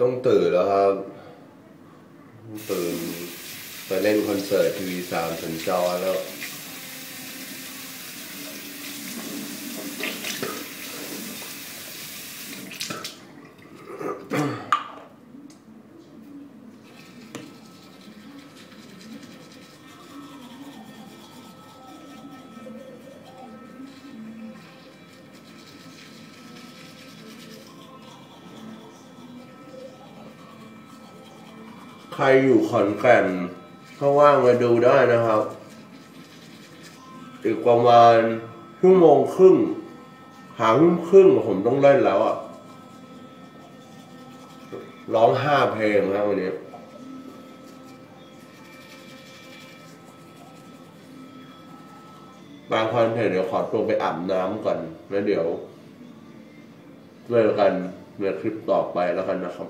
ต้องตื่นแล้วครับตื่นไปเล่นคอนเสิร์ตทีวีสามสัญจรแล้ว ใครอยู่ขอนแก่นถ้าว่างมาดูได้นะครับ อีกประมาณชั่วโมงครึ่ง หาทุ่มครึ่งผมต้องเล่นแล้วอะร้องห้าเพลงแล้ววันนี้บางคอนเทนต์เดี๋ยวขอตัวไปอาบน้ำก่อนแล้วเดี๋ยวเจอกันในคลิปต่อไปแล้วกันนะครับ